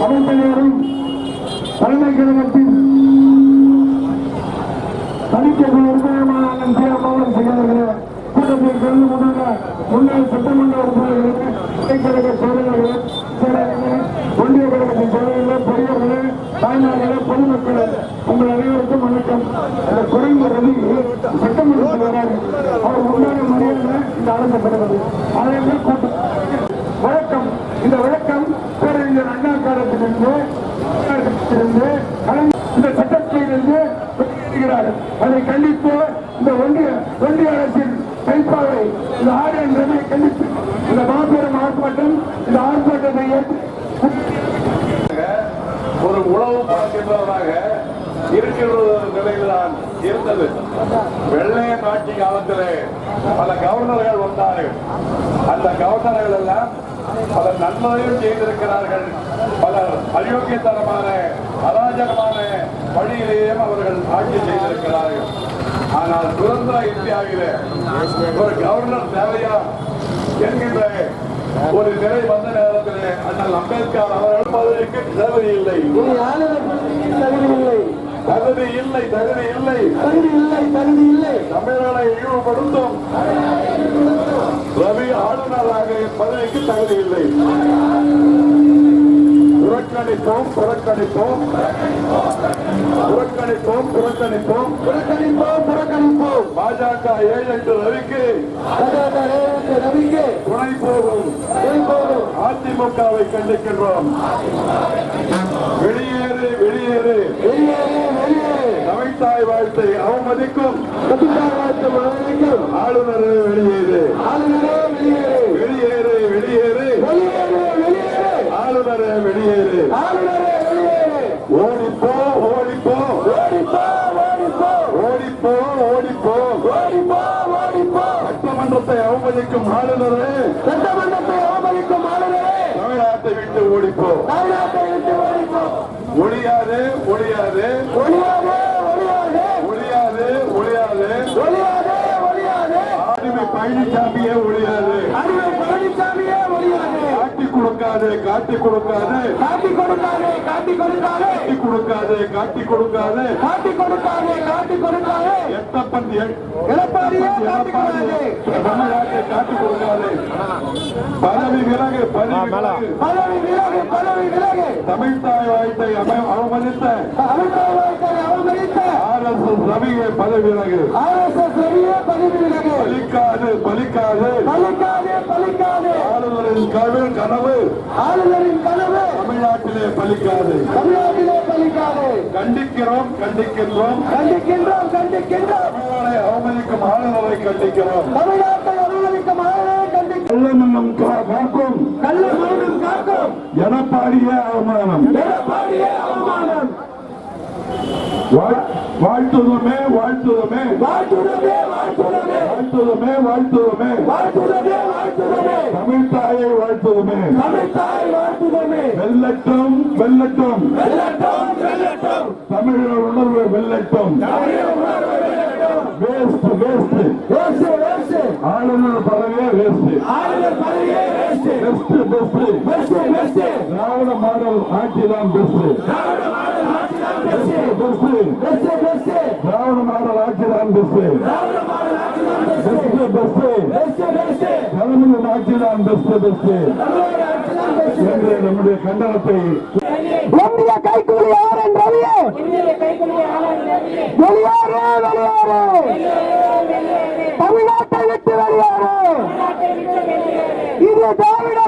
அனைத்தலைவரும் பல்கலைக்கழகத்தின் தனிக்கல்வி நிர்வாகமான தீர்மானம் செய்திருக்கிற கூட்டத்தில் கல்வி முன்னாக முன்னாள் சட்டமன்ற உறுப்பினர்களுக்கு பல்கலைக்கழக சோதனைகள் ஒன்றிய கழகத்தின் சோதனைகள் பெரியவர்களே தாய்மார்களே பொதுமக்களே உங்கள் அனைவருக்கும் வணக்கம். இந்த குறைந்த காலத்திலிருந்து இருந்து இந்த சட்டத்திலிருந்து வெளியேறுகிறார் அதை கண்டித்து இந்த ஒன்றிய ஒன்றிய அரசின் கைப்பாவை இந்த ஆரியன் என்பதை கண்டித்து இந்த மாபெரும் ஆர்ப்பாட்டம் இந்த ஆர்ப்பாட்டத்தை ஒரு உழவு பார்க்கின்றவராக இருக்கின்ற நிலையில்தான் இருந்தது. வெள்ளையன் ஆட்சி காலத்திலே பல கவர்னர்கள் வந்தார்கள். அந்த கவர்னர்கள் எல்லாம் பல நன்மையும் செய்திருக்கிறார்கள். பலர் அயோக்கியத்தனமான அராஜகமான வழியிலேயும் அவர்கள் ஆட்சி செய்திருக்கிறார்கள். ஆனால் சுதந்திர இந்தியாவிலே ஒரு கவர்னர் தேவையா என்கின்ற ஒரு நிலை வந்த நேரத்திலே அண்ணல் அம்பேத்கர் அவர்கள் பதவிக்கு தகுதி இல்லை. தகுதி இல்லை? தகுதி இல்லை தகுதி இல்லை. தகுதி இல்லை தமிழர்களை இழிவுபடுத்தும் ரவி ஆளுநராக பதவிக்கு தகுதி இல்லை. புறக்கணிப்போம் புறக்கணிப்போம் புறக்கணிப்போம் புறக்கணிப்போம் புறக்கணிப்போம் புறக்கணிப்போம் பாஜக ஏஜென்ட் ரவிக்கு பாஜக ரேவந்த் ரவிக்கு துணை போகும். அதிமுகவை கண்டிக்கின்றோம். வெளியேறு வெளியேறு. வெளியேறு வெளியேறு. தமிழ்தாய் வாழ்த்தை அவமதிக்கும். ஆளுநர் வெளியேறு. ஆளுநரே வெளியேறு வெளியேறு வெளியேறு வெளியேறு வெளியேறு ஆளுநர் வெளியேறு ஆளுநரே வெளியேறு ஓடிப்போ ஓடிப்போ ஓடிப்போ ஓடிப்போ ஓடிப்போ ஓடிப்போ ஓடிப்போ ஓடிப்போ சட்டமன்றத்தை அவமதிக்கும் ஆளுநர். சட்டமன்றத்தை அவமதிக்கும் ஆளுநரே. தமிழ்நாட்டை விட்டு ஓடிப்போ தமிழ்நாட்டை விட்டு ஓடிப்போ ஒழியாது ஒழியாது. ஒளியாதே ஒளியாதே ஒழியாது ஒழியாது. ஒளியாதே ஒளியாதே ஆளுமை பழனிசாமியே ஒழியாது அறிவை பழனிசாமியே ஒளியாதே காட்டி கொடுக்காது காட்டி கொடுக்காது காட்டி கொடுக்காதே காட்டி கொடுக்காதே காட்டி கொடுக்காது காட்டி கொடுக்காது காட்டி கொடுக்காதே காட்டி கொடுக்காதே எட்டப்பன் எ- எடப்பாடியே காட்டி கொடுக்காதே தமிழ்நாட்டை காட்டி கொடுக்காது பதவி விலகு பதவி பதவி விலகு. பதவி விலகு தமிழ்தாய் வாழ்த்தை அம- அவமதித்த அமிர்தத்தை அவமதித்த ஆர் எஸ் எஸ் ரவியை பதவி விலகு. ஆர் எஸ் எஸ் ரவியே பதவி விலகு. பலிக்காது பலிக்காது. பலிக்காதே பலிக்காதே. ஆளுநரின் கனவு கனவு. ஆளுநரின் கனவு. தமிழ்நாட்டிலே பலிக்காது. தமிழ்நாட்டிலே பலிக்காதே. கண்டிக்கிறோம் கண்டிக்கின்றோம். கண்டிக்கின்றோம் கண்டிக்கின்றோம். தமிழரை அவமதிக்கும் ஆளுநரை கண்டிக்கிறோம். தமிழ்நாட்டை அவமதிக்கும் ஆளுநரை கண்டிக்கின்றோம் கள்ளமன்னம் கா- காக்கும். கள்ள மௌனம் காக்கும். எடப்பாடியே அவமானம். வாழ்- வாழ்த்துதமே வாழ்த்துதமே வாழ்த்துதமே வாழ்த்துதமே வாழ்த்துதமே வாழ்த்துதமே வாழ்த்துதமே வாழ்த்துதமே தமிழ்தாயை வாழ்த்துதமே தமிழ்தாய் வாழ்த்துதமே வெல்லட்டும் வெல்லட்டும். வெல்லட்டும் வெல்லட்டும். தமிழர் உணர்வு வெல்லட்டும். வேஸ்ட் வேஸ்ட் ஆளுநர் பதவியே வேஸ்ட் ஆளுநர் பதவியே waste best best best best திராவிட மாடல் ஆட்சி தான் best best best best best Tamil நாட்டில்தான் பெஸ்ட் பெஸ்ட் என்று நம்முடைய கண்டனத்தை ஒன்றிய கைக்கூலி ஆரன் ரவியே வெளியாறு வெளியாறு தமிழ்நாட்டை விட்டு வெளியாறு இது திராவிட